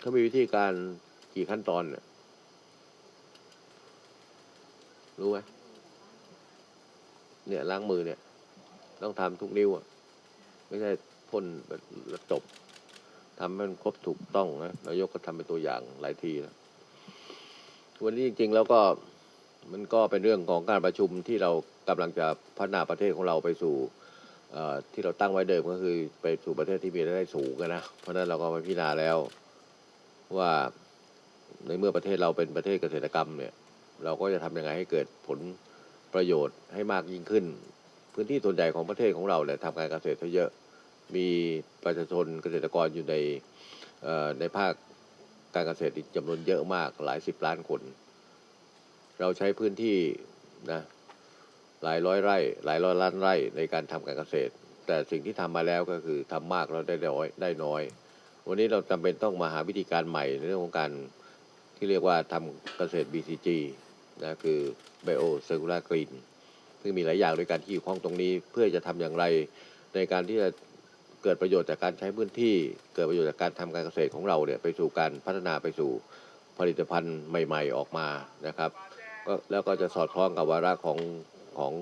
เขามีวิธีการกี่ขั้นตอนเนี่ยรู้ไหมเนี่ยล้างมือเนี่ย ต้องทำทุกนิ้วอะไม่ใช่พ่นแล้วจบทำให้มันครบถูกต้องนะนายกก็ทำเป็นตัวอย่างหลายทีแล้ววันนี้จริง ๆ แล้วก็มันก็เป็นเรื่องของการประชุมที่เรากำลังจะพัฒนาประเทศของเราไปสู่ที่เราตั้งไว้เดิมก็คือไปสู่ประเทศที่มีรายได้สูงกันนะ เพราะฉะนั้นเราก็มาพิจารณาแล้ว ว่าในเมื่อประเทศเราเป็นประเทศเกษตรกรรมเนี่ยเราก็จะทำยังไงให้เกิดผลประโยชน์ให้มากยิ่งขึ้น พื้นที่ส่วนใหญ่ของประเทศของเราเนี่ยทำการเกษตรเยอะมีประชาชนเกษตรกรอยู่ในในภาคการเกษตรจำนวนเยอะมากหลายสิบล้านคน เราใช้พื้นที่นะหลายร้อยไร่ หลายร้อยล้านไร่ในการทำการเกษตร แต่สิ่งที่ทำมาแล้วก็คือทำมากแล้วได้น้อยได้น้อย วันนี้เราจำเป็นต้องมาหาวิธีการใหม่ในเรื่องของการที่เรียกว่าทำเกษตร BCG นะคือ Bio Circular Green ซึ่งมีหลายอย่างด้วยกันที่เกี่ข้องตรงนี้ เพื่อจะทำอย่างไรในการที่จะเกิดประโยชน์จากการใช้พื้นที่ เกิดประโยชน์จากการทำการเกษตรของเราเนี่ยไปสู่การพัฒนาไปสู่ผลิตภัณฑ์ใหม่ ๆ ออกมานะครับก็แล้วก็จะสอดคล้องกับวาระของของ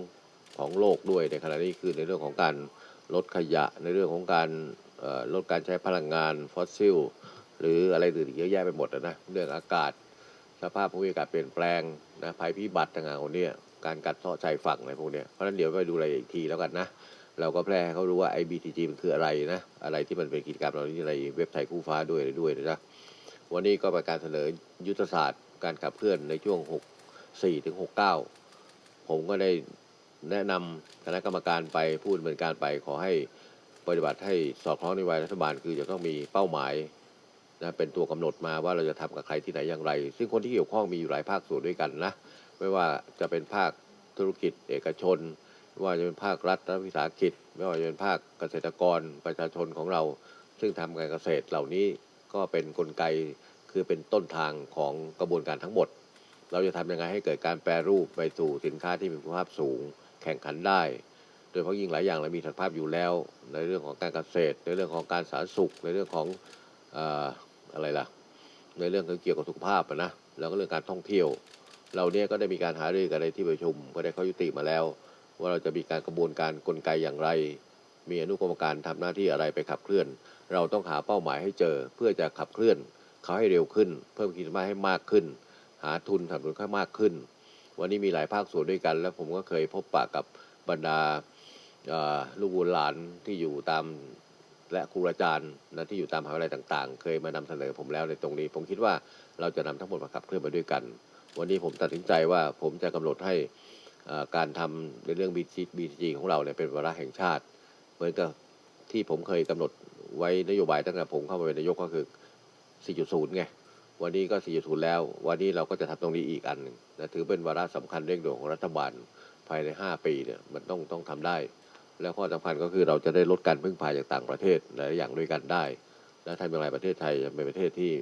ของโลกด้วยในขณะนี้คือในเรื่องของการลดขยะในเรื่องของการ ลดการใช้พลังงานฟอสซิล หรืออะไรอื่นอีกเยอะแยะไปหมดนะเรื่องอากาศ สภาพภูมิอากาศเปลี่ยนแปลงนะภัยพิบัติต่างๆพวกเนี้ยการกัดเซาะชายฝั่งอะไรพวกเนี้ยเพราะฉะนั้นเดี๋ยวไปดูรายละเอียดอีกทีแล้วกันนะเราก็แพร่ให้เขารู้ว่า IBTG มันคืออะไรนะ อะไรที่มันเป็นกิจกรรมเหล่านี้ในเว็บไทยคู่ฟ้าด้วยอะไรด้วยนะวันนี้ก็เป็นการเสนอยุทธศาสตร์ การขับเคลื่อนในช่วง 6 4ถึง69 ผมก็ได้แนะนำคณะกรรมการไปพูดดำเนินการไปขอให้ ปฏิบัติให้สอดคล้องนโยบายรัฐบาลคือจะต้องมีเป้าหมายนะเป็นตัวกำหนดมาว่าเราจะทำกับใครที่ไหนอย่างไร ซึ่งคนที่เกี่ยวข้องมีอยู่หลายภาคส่วนด้วยกันนะ ไม่ว่าจะเป็นภาคธุรกิจเอกชน ไม่ว่าจะเป็นภาครัฐรัฐวิสาหกิจ ไม่ว่าจะเป็นภาคเกษตรกรประชาชนของเรา ซึ่งทำการเกษตรเหล่านี้ก็เป็นนกลไกคือเป็นต้นทางของกระบวนการทั้งหมด เราจะทำยังไงให้เกิดการแปรรูปไปสู่สินค้าที่มีคุณภาพสูง แข่งขันได้ ดยเฉพาะยิ่งหลายอย่างเรามีศักยภาพอยู่แล้ว ในเรื่องของการเกษตร ในเรื่องของการสาธารณสุข ในเรื่องของอะไรล่ะ ในเรื่องเกี่ยวกับสุขภาพนะแล้วก็เรื่องการท่องเที่ยว เราเนี่ยก็ได้มีการหารือกันในที่ประชุมก็ได้ข้อยุติมาแล้ว ว่าเราจะมีการกระบวนการกลไกอย่างไร มีอนุกรรมการทำหน้าที่อะไรไปขับเคลื่อน เราต้องหาเป้าหมายให้เจอเพื่อจะขับเคลื่อนเขาให้เร็วขึ้น เพิ่มขีดจำกัดให้มากขึ้น หาทุนสนับสนุนให้มากขึ้น วันนี้มีหลายภาคส่วนด้วยกัน แล้วผมก็เคยพบปะกับบรรดา ลูกบุญหลานที่อยู่ตามและครูอาจารย์นะที่อยู่ตามมหาวิทยาลัยต่างๆ เคยมานำเสนอผมแล้วในตรงนี้ ผมคิดว่าเราจะนำทั้งหมดมาขับเคลื่อนไปด้วยกัน วันนี้ผมตัดสินใจว่าผมจะกำหนดให้การทำในเรื่อง BCG ของเราเนี่ยเป็นวาระแห่งชาติ เหมือนกับที่ผมเคยกำหนดไว้นโยบายตั้งแต่ผมเข้ามาเป็นนายกก็คือ 4.0 ไง วันนี้ก็ 4.0 แล้ว วันนี้เราก็จะทำตรงนี้อีกอันหนึ่งนะถือเป็นวาระสำคัญเร่งด่วนของรัฐบาลภายใน 5 ปีเนี่ยมันต้องต้องทำได้ แล้วข้อสำคัญก็คือเราจะได้ลดการพึ่งพาจากต่างประเทศหลายอย่างด้วยกันได้ และทำอย่างไรประเทศไทยจะเป็นประเทศที่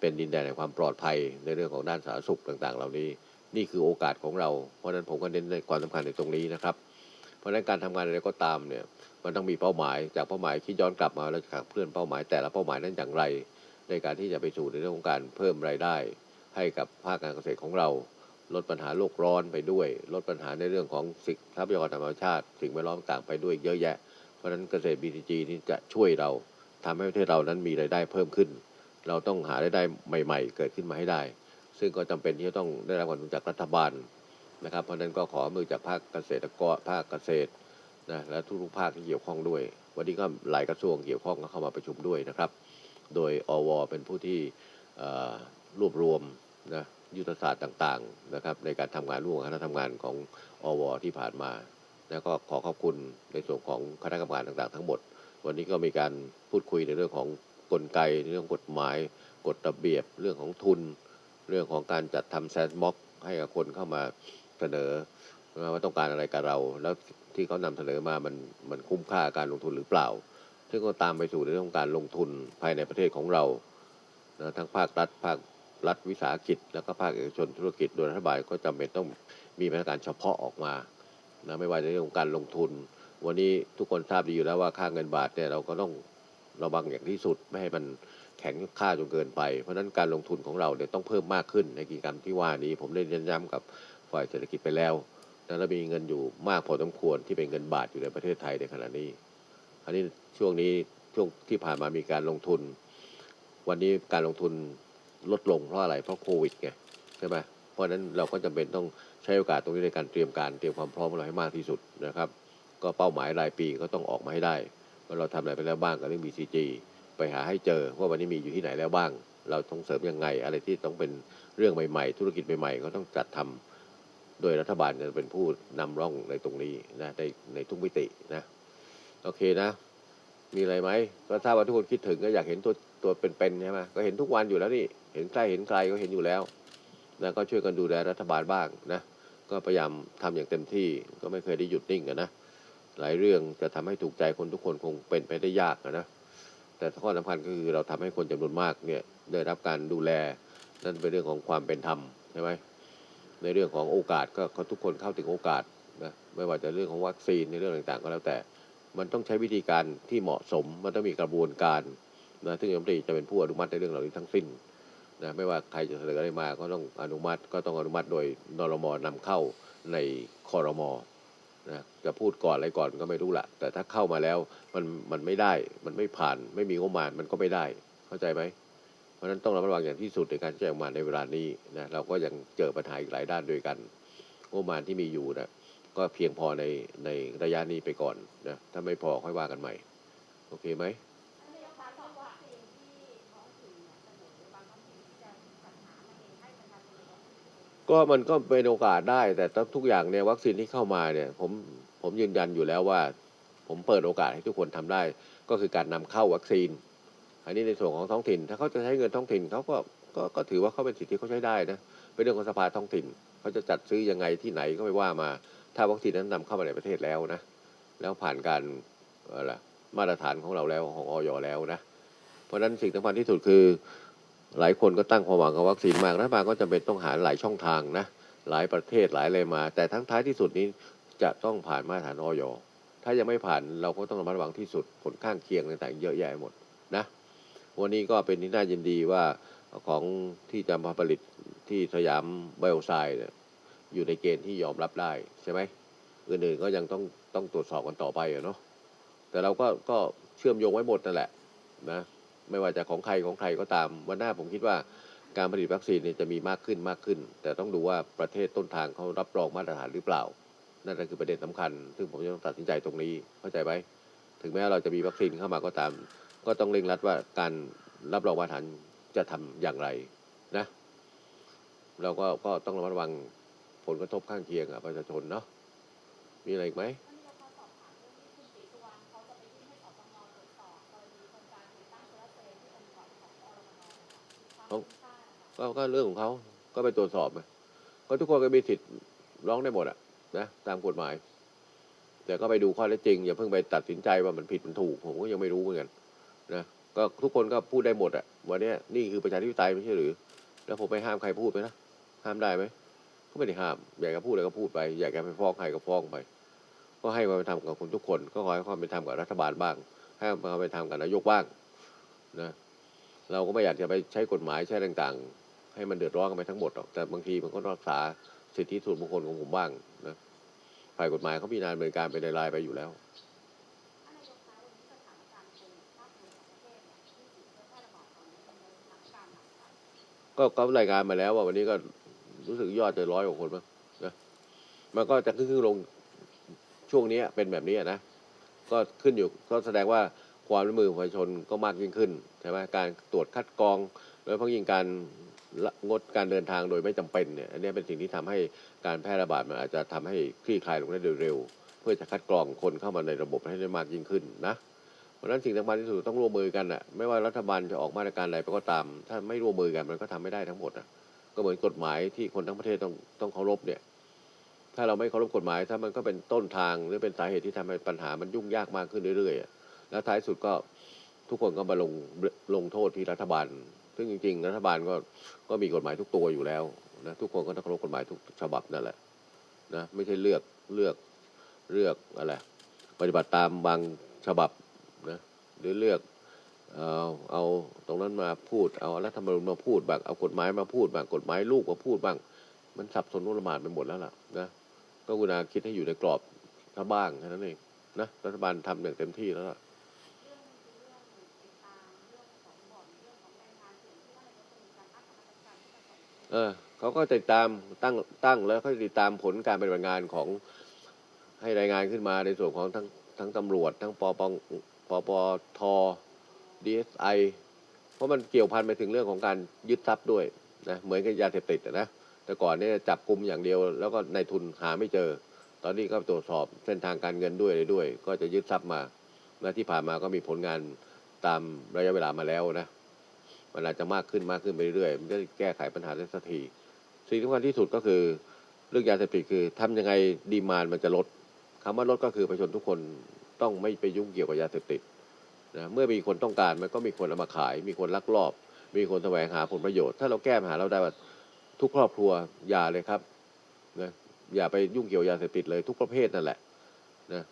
เป็นดินแดนแห่งความปลอดภัยในเรื่องของด้านสาธารณสุขต่าง ๆ เหล่านี้ นี่คือโอกาสของเราเพราะฉะนั้นผมก็เน้นในความสำคัญในตรงนี้นะครับ เพราะฉะนั้นการทำงานอะไรก็ตามเนี่ยมันต้องมีเป้าหมายจากเป้าหมายคิดย้อนกลับมาแล้วจะขับเคลื่อนเป้าหมายแต่ละเป้าหมายนั้นอย่างไร ในการที่จะไปสู่ในเรื่องของการเพิ่มรายได้ ให้กับภาคการเกษตรของเรา ลดปัญหาโลกร้อนไปด้วย ลดปัญหาในเรื่องของสิ่งทรัพยากรธรรมชาติ สิ่งแวดล้อมต่างไปด้วยเยอะแยะ เพราะฉะนั้นเกษตร BTG นี่จะช่วยเราทำให้ประเทศเรานั้นมีรายได้เพิ่มขึ้น เราต้องหารายได้ใหม่ ๆ เกิดขึ้นมาให้ได้ ซึ่งก็จำเป็นที่จะต้องได้รับความสนับสนุนจากรัฐบาลนะครับ เพราะฉะนั้นก็ขอมือจากภาคเกษตรกรภาคเกษตรนะและทุกๆภาคที่เกี่ยวข้องด้วย วันนี้ก็หลายกระทรวงเกี่ยวข้องก็เข้ามาประชุมด้วยนะครับ โดยอวเป็นผู้ที่รวบรวมนะ ยุทธศาสตร์ต่างๆนะครับในการทำงานร่วมคณะทำงานของอวที่ผ่านมา แล้วก็ขอขอบคุณในส่วนของคณะกรรมการต่างๆ ทั้งหมด วันนี้ก็มีการพูดคุยในเรื่องของกลไกในเรื่องกฎหมาย กฎระเบียบ เรื่องของทุน เรื่องของการจัดทำแซนด์บ็อกให้กับคนเข้ามาเสนอว่าต้องการอะไรกับเรา แล้วที่เขานำเสนอมามันมันคุ้มค่าการลงทุนหรือเปล่า ซึ่งก็ตามไปสู่ในเรื่องของการลงทุนภายในประเทศของเรานะทั้งภาครัฐภาค รัฐวิสาหกิจ แล้วก็ภาคเอกชนธุรกิจโดยรัฐบาลก็จำเป็นต้องมีมาตรการเฉพาะออกมานะไม่ว่าในเรื่องของการลงทุน วันนี้ทุกคนทราบดีอยู่แล้วว่าค่าเงินบาทเนี่ยเราก็ต้องระวังอย่างที่สุดไม่ให้มันแข็งค่าจนเกินไป เพราะฉะนั้นการลงทุนของเราเนี่ยต้องเพิ่มมากขึ้นในกิจกรรมที่ว่านี้ ผมได้เน้นย้ำกับฝ่ายเศรษฐกิจไปแล้วนะแล้วมีเงินอยู่มากพอสมควรที่เป็นเงินบาทอยู่ในประเทศไทยในขณะนี้ อันนี้ช่วงนี้ช่วงที่ผ่านมามีการลงทุน วันนี้การลงทุน ลดลงเพราะอะไรเพราะโควิดไงใช่ไหมเพราะฉะนั้นเราก็จำเป็นต้องใช้โอกาสตรงนี้ในการเตรียมการเตรียมความพร้อมของเราให้มากที่สุดนะครับ ก็เป้าหมายรายปีก็ต้องออกมาให้ได้ว่าเราทำอะไรไปแล้วบ้างกับเรื่อง BCG ไปหาให้เจอว่าวันนี้มีอยู่ที่ไหนแล้วบ้าง เราต้องเสริมยังไง อะไรที่ต้องเป็นเรื่องใหม่ ๆ ธุรกิจใหม่ๆ ก็ต้องจัดทำโดยรัฐบาลจะเป็นผู้นำร่องในตรงนี้นะในในทุกมิตินะโอเคนะ มีอะไรไหมก็ทราว่าทุกคนคิดถึงก็อยากเห็นตัวตัวเป็นๆใช่ไหมก็เห็นทุกวันอยู่แล้วนี่ เห็นใกล้เห็นไกลก็เห็นอยู่แล้วนะก็ช่วยกันดูแลรัฐบาลบ้างนะก็พยายามทำอย่างเต็มที่ก็ไม่เคยได้หยุดนิ่งกันนะหลายเรื่องจะทำให้ถูกใจคนทุกคนคงเป็นไปได้ยากนะแต่ข้อสำคัญก็คือเราทำให้คนจำนวนมากเนี่ยได้รับการดูแลนั่นเป็นเรื่องของความเป็นธรรมใช่ไหมในเรื่องของโอกาสก็ก็ทุกคนเข้าถึงโอกาสนะไม่ว่าจะเรื่องของวัคซีนในเรื่องต่างๆ ก็แล้วแต่ มันต้องใช้วิธีการที่เหมาะสม มันต้องมีกระบวนการนะซึ่งรัฐมนตรีจะเป็นผู้อนุมัติในเรื่องเหล่านี้ทั้งสิ้น นะไม่ว่าใครจะเสนออะไรมาก็ต้องอนุมัติ ก็ต้องอนุมัติโดยนรมนำเข้าในคอรมนะจะพูดก่อนอะไรก่อนก็ไม่รู้ละแต่ถ้าเข้ามาแล้วมันมันไม่ได้มันไม่ผ่านไม่มีงบประมาณมันก็ไม่ได้เข้าใจไหมเพราะฉะนั้นต้องระมัดระวังอย่างที่สุดในการแจ้งมาในเวลานี้นะเราก็ยังเจอปัญหาอีกหลายด้านด้วยกัน งบประมาณที่มีอยู่นะก็เพียงพอในในระยะนี้ไปก่อนนะถ้าไม่พอค่อยว่ากันใหม่ โอเคไหม ก็มันก็เป็นโอกาสได้ แต่ทุกอย่างเนี่ยวัคซีนที่เข้ามาเนี่ยผมผมยืนยันอยู่แล้วว่า ผมเปิดโอกาสให้ทุกคนทำได้ ก็คือการนำเข้าวัคซีน อันนี้ในส่วนของท้องถิ่น ถ้าเขาจะใช้เงินท้องถิ่นเขาก็ก็ก็ถือว่าเขาเป็นสิทธิเขาใช้ได้นะเป็นเรื่องของสภาท้องถิ่นเขาจะจัดซื้อยังไงที่ไหนก็ไม่ว่ามา ถ้าวัคซีนนั้นนำเข้ามาในประเทศแล้วนะ แล้วผ่านการอะไรมาตรฐานของเราแล้วของออยแล้วนะ เพราะฉะนั้นสิ่งสำคัญที่สุดคือ หลายคนก็ตั้งความหวังกับวัคซีนมากรัฐบาลก็จำเป็นต้องหาหลายช่องทางนะหลายประเทศหลายอะไรมา แต่ทั้งท้ายที่สุดนี้จะต้องผ่านมาตรฐานออยถ้ายังไม่ผ่านเราก็ต้องระมัดระวังที่สุดผลข้างเคียงต่างๆเยอะแยะหมดนะวันนี้ก็เป็นที่น่ายินดีว่าของที่จะมาผลิตที่สยามไบโอไซด์เนี่ยอยู่ในเกณฑ์ที่ยอมรับได้ใช่ไหมอื่นๆก็ยังต้องต้องตรวจสอบกันต่อไปอะเนาะแต่เราก็ก็เชื่อมโยงไว้หมดนั่นแหละนะ ไม่ว่าจะของใครของใครก็ตาม วันหน้าผมคิดว่าการผลิตวัคซีนเนี่ยจะมีมากขึ้นมากขึ้น แต่ต้องดูว่าประเทศต้นทางเขารับรองมาตรฐานหรือเปล่า นั่นก็คือประเด็นสำคัญ ซึ่งผมจะต้องตัดสินใจตรงนี้เข้าใจไหมถึงแม้เราจะมีวัคซีนเข้ามาก็ตาม ก็ต้องเร่งรัดว่าการรับรองมาตรฐานจะทำอย่างไรนะ เราก็ก็ต้องระมัดระวังผลกระทบข้างเคียงกับประชาชนเนาะมีอะไรอีกไหม ก็ก็เรื่องของเขาก็ไปตรวจสอบไปก็ทุกคนก็มีสิทธิ์ร้องได้หมดอะนะตามกฎหมาย แต่ก็ไปดูข้อเท็จจริงอย่าเพิ่งไปตัดสินใจว่ามันผิดมันถูก ผมก็ยังไม่รู้เหมือนกันนะก็ทุกคนก็พูดได้หมดอะวันเนี้ยนี่คือประชาธิปไตยไม่ใช่หรือ แล้วผมไปห้ามใครพูดไหมนะห้ามได้ไหมก็ไม่ได้ห้าม อยากจะพูดอะไรก็พูดไป อยากจะไปฟ้องใครก็ฟ้องไป ก็ให้ความเป็นธรรมกับคนทุกคน ก็ขอให้ความเป็นธรรมกับรัฐบาลบ้าง ให้ความเป็นธรรมกับนายกบ้างนะเราก็ไม่อยากจะไปใช้กฎหมายใช้ต่างๆ ให้มันเดือดร้อนกันไปทั้งหมดหรอกแต่บางทีมันก็รักษาสิทธิส่วนบุคคลของผมบ้างนะฝ่ายกฎหมายเขาพิจารณาดำเนินการไปในรายไปอยู่แล้วก็ก็รายงานมาแล้วว่าวันนี้ก็รู้สึกยอดจะร้อยกว่าคนมั้งนะมันก็จะขึ้นขึ้นลงช่วงนี้เป็นแบบนี้นะก็ขึ้นอยู่ก็แสดงว่าความร่วมมือของประชาชนก็มากยิ่งขึ้นใช่ไหมการตรวจคัดกรองโดยเฉพาะยิ่งการ งดการเดินทางโดยไม่จำเป็นเนี่ยอันนี้เป็นสิ่งที่ทำให้การแพร่ระบาดมันอาจจะทำให้คลี่คลายลงได้โดยเร็ว เพื่อจะคัดกรองคนเข้ามาในระบบให้ได้มากยิ่งขึ้นนะเพราะฉะนั้นสิ่งสำคัญที่สุดต้องร่วมมือกันอะไม่ว่ารัฐบาลจะออกมาตรการใดไปก็ตาม ถ้าไม่ร่วมมือกันมันก็ทำไม่ได้ทั้งหมดอะก็เหมือนกฎหมายที่คนทั้งประเทศต้องต้องเคารพเนี่ย ถ้าเราไม่เคารพกฎหมาย ถ้ามันก็เป็นต้นทางหรือเป็นสาเหตุที่ทำให้ปัญหามันยุ่งยากมากขึ้นเรื่อยๆแล้วท้ายสุดก็ทุกคนก็มาลงลงโทษที่รัฐบาล ซึ่งจริงๆรัฐบาลก็ก็มีกฎหมายทุกตัวอยู่แล้วนะทุกคนก็ต้องเคารพกฎหมายทุกฉบับนั่นแหละนะไม่ใช่เลือกเลือกเลือกอะไรปฏิบัติตามบางฉบับนะหรือเลือกเอาเอาตรงนั้นมาพูด เอารัฐธรรมนูญมาพูดบ้างเอากฎหมายมาพูดบ้างกฎหมายลูกมาพูดบ้าง มันสับสนวุ่นวายไปหมดแล้วล่ะนะก็กุณาคิดให้อยู่ในกรอบถ้าบ้างแค่นั้นเองนะรัฐบาลทำอย่างเต็มที่แล้วล่ะ เออเขาก็ติดตามตั้งตั้งแล้วเขาติดตามผลการปฏิบัติงานของให้รายงานขึ้นมาในส่วนของทั้งทั้งตำรวจ ทั้งปปงปปทดีเอสไอเพราะมันเกี่ยวพันไปถึงเรื่องของการยึดทรัพย์ด้วยนะเหมือนกับยาเสพติดนะแต่ก่อนเนี่ยจับกลุ่มอย่างเดียว แล้วก็ในทุนหาไม่เจอ ตอนนี้ก็ตรวจสอบเส้นทางการเงินด้วยอะไรด้วย ก็จะยึดทรัพย์มาและที่ผ่านมาก็มีผลงานตามระยะเวลามาแล้วนะ มันอาจจะมากขึ้นมากขึ้นไปเรื่อยๆมันจะแก้ไขปัญหาได้สักทีสิ่งที่สำคัญที่สุดก็คือเรื่องยาเสพติดคือทำยังไงดีมานมันจะลดคำว่าลดก็คือประชาชนทุกคนต้องไม่ไปยุ่งเกี่ยวกับยาเสพติดนะเมื่อมีคนต้องการมันก็มีคนเอามาขาย มีคนลักลอบ มีคนแสวงหาผลประโยชน์ ถ้าเราแก้ปัญหาเราได้ว่าทุกครอบครัวอย่าเลยครับนะอย่าไปยุ่งเกี่ยวยาเสพติดเลยทุกประเภทนั่นแหละนะ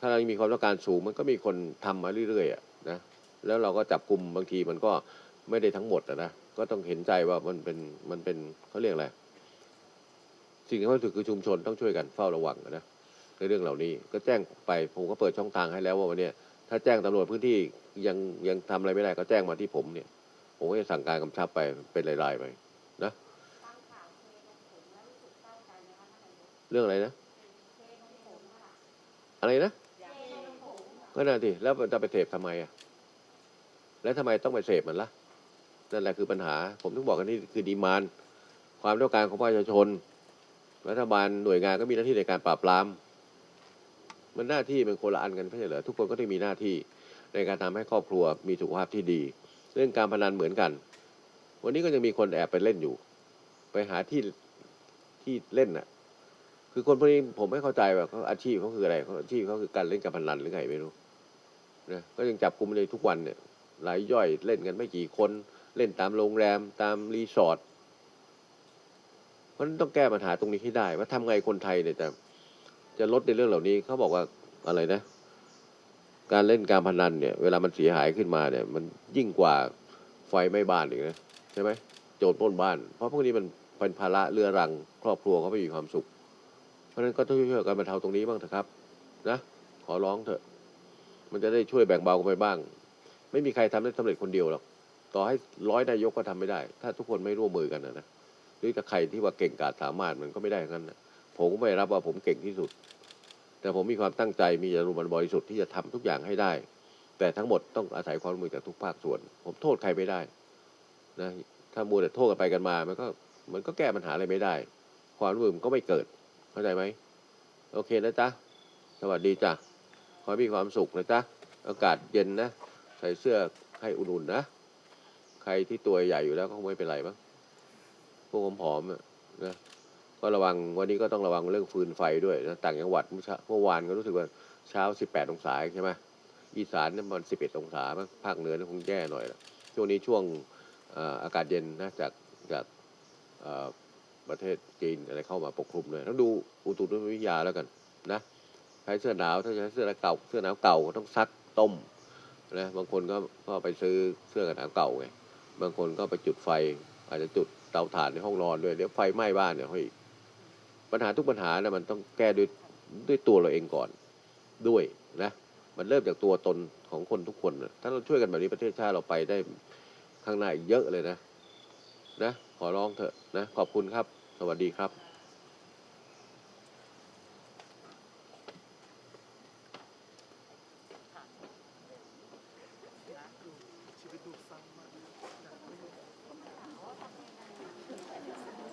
ถ้าเรามีความต้องการสูงมันก็มีคนทำมาเรื่อยๆอะนะแล้วเราก็จับกลุ่มบางทีมันก็ ไม่ได้ทั้งหมดอะนะก็ต้องเห็นใจว่ามันเป็นมันเป็นเขาเรียกอะไรสิ่งที่สำคัญที่สุดคือชุมชนต้องช่วยกันเฝ้าระวังอะนะในเรื่องเหล่านี้ ก็แจ้งไปผมก็เปิดช่องทางให้แล้วว่าวันเนี้ยถ้าแจ้งตำรวจพื้นที่ยังยังทำอะไรไม่ได้ก็แจ้งมาที่ผมเนี่ยผมก็จะสั่งการกำชับไปเป็นรายๆไปนะตั้งข่าวเทลงผมแล้วรู้สึกเศร้าใจไหมคะท่านนายกเรื่องอะไรนะเทลงผมค่ะอะไรนะเทลงผมก็น่าทีแล้วจะไปเสพทำไมอะ แล้วทำไมต้องไปเสพมันล่ะ นั่นแหละคือปัญหา ผมถึงบอกกันนี่คือดีมานความต้องการของประชาชน รัฐบาลหน่วยงานก็มีหน้าที่ในการปราบปราม มันหน้าที่เป็นคนละอันกันไม่ใช่เหรอทุกคนก็ต้องมีหน้าที่ในการทำให้ครอบครัวมีสุขภาพที่ดี เรื่องการพนันเหมือนกัน วันนี้ก็ยังมีคนแอบไปเล่นอยู่ ไปหาที่ที่เล่นน่ะ คือคนพวกนี้ผมไม่เข้าใจว่าเขาอาชีพเขาคืออะไรเขาอาชีพเขาคือการเล่นการพนันหรือไงไม่รู้นะก็ยังจับกลุ่มเลยทุกวันเนี่ยรายย่อยเล่นกันไม่กี่คน เล่นตามโรงแรมตามรีสอร์ทเพราะนั้นต้องแก้ปัญหาตรงนี้ให้ได้ ว่าทำไงคนไทยเนี่ยจะจะลดในเรื่องเหล่านี้เขาบอกว่าอะไรนะ การเล่นการพนันเนี่ย เวลามันเสียหายขึ้นมาเนี่ย มันยิ่งกว่าไฟไหม้บ้านอีกนะใช่ไหมโจรปล้นบ้าน เพราะพวกนี้มันเป็นภาระเรือรัง ครอบครัวเขาไม่มีความสุข เพราะฉะนั้นก็ต้องช่วยกันบรรเทาตรงนี้บ้างเถอะครับ นะ ขอร้องเถอะ มันจะได้ช่วยแบ่งเบากันไปบ้าง ไม่มีใครทำได้สำเร็จคนเดียวหรอก ต่อให้ร้อยนายกก็ทำไม่ได้ ถ้าทุกคนไม่ร่วมมือกันนะนะหรือถ้าใครที่ว่าเก่งกาจสามารถมันก็ไม่ได้ทั้งนั้นนะผมก็ไม่รับว่าผมเก่งที่สุด แต่ผมมีความตั้งใจมีจรรยาบรรบริสุทธิ์ที่จะทำทุกอย่างให้ได้ แต่ทั้งหมดต้องอาศัยความร่วมมือจากทุกภาคส่วน ผมโทษใครไม่ได้นะถ้ามัวแต่โทษกันไปกันมา มันก็มันก็แก้ปัญหาอะไรไม่ได้ ความร่วมมือมันก็ไม่เกิดเข้าใจไหมโอเคนะจ๊ะสวัสดีจ้ะขอให้มีความสุขนะจ๊ะอากาศเย็นนะ ใส่เสื้อให้อุ่นๆนะ ใครที่ตัวใหญ่อยู่แล้วก็คงไม่เป็นไรมั้งพวกผมๆอะนะก็ระวังวันนี้ก็ต้องระวังเรื่องฟืนไฟด้วยนะต่างจังหวัดเมื่อวานก็รู้สึกว่าเช้า 18 องศาใช่ไหมอีสานเนี่ยมัน 11 องศามั้งภาคเหนือนี่คงแย่หน่อยละช่วงนี้ช่วงอากาศเย็นนะจากจากประเทศจีนอะไรเข้ามาปกคลุมเลยต้องดูอุตุนิยมวิทยาแล้วกันนะใช้เสื้อหนาวถ้าใช้เสื้อเก่าเสื้อหนาวเก่าก็ต้องซักต้มนะบางคนก็ก็ไปซื้อเสื้อกันหนาวเก่าไง บางคนก็ไปจุดไฟ อาจจะจุดเตาถ่านในห้องนอนด้วยเดี๋ยวไฟไหม้บ้านเนี่ยเฮ้ยปัญหาทุกปัญหานะมันต้องแก้ด้วยด้วยตัวเราเองก่อนด้วยนะมันเริ่มจากตัวตนของคนทุกคนนะถ้าเราช่วยกันแบบนี้ประเทศชาติเราไปได้ข้างหน้าอีกเยอะเลยนะนะ ขอร้องเถอะนะ ขอบคุณครับ สวัสดีครับ